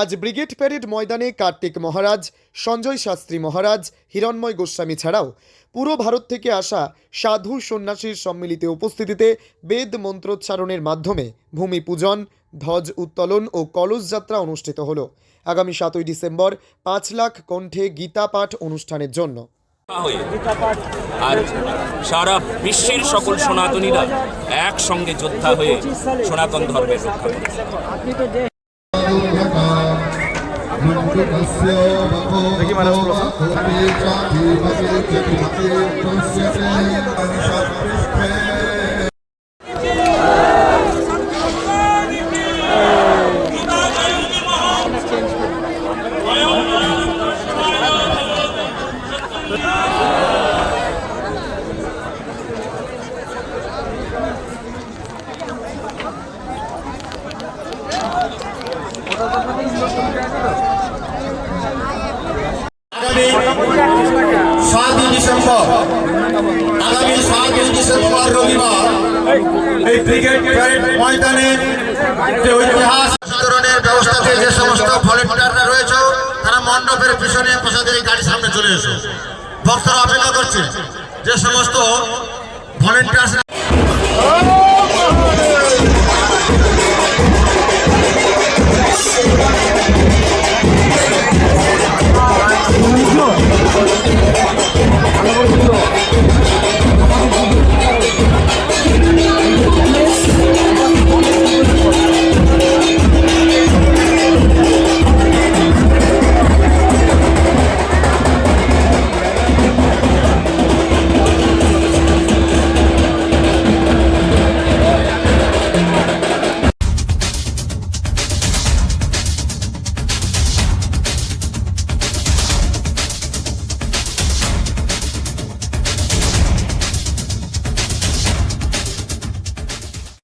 আজ brigade parade ময়দানে কার্তিক মহারাজ, সঞ্জয় শাস্ত্রী মহারাজ, হিরণময় গোস্বামী ছাড়াও পুরো ভারত থেকে আসা সাধু সন্ন্যাসীর সম্মিলিত উপস্থিতিতে বেদ মন্ত্রোচ্চারণের মাধ্যমে ভূমি পূজন, ধ্বজ উত্তোলন ও কলস যাত্রা অনুষ্ঠিত হল। আগামী সাতই ডিসেম্বর পাঁচ লাখ কণ্ঠে গীতা পাঠ অনুষ্ঠানের জন্য। আর সারা বিশ্বের সকল সনাতনীরা একসঙ্গে যোদ্ধা হয়ে সনাতন ধর্মের রক্ষা देखिए मैडम थोड़ा सा छब्बीस আগামী সাতই ডিসেম্বর, আগামী সাতই ডিসেম্বর রবিবার এই ক্রিকেট প্যারেড ময়দানে যে ঐতিহাস বিতরণের ব্যবস্থাতে যে সমস্ত ভলেন্টিয়াররা রয়েছে, তারা মণ্ডপের পিছনে প্রসাদের এই গাড়ির সামনে চলে এসো। ভক্তরা অপেক্ষা করছে, যে সমস্ত ভলেন্টিয়ার্স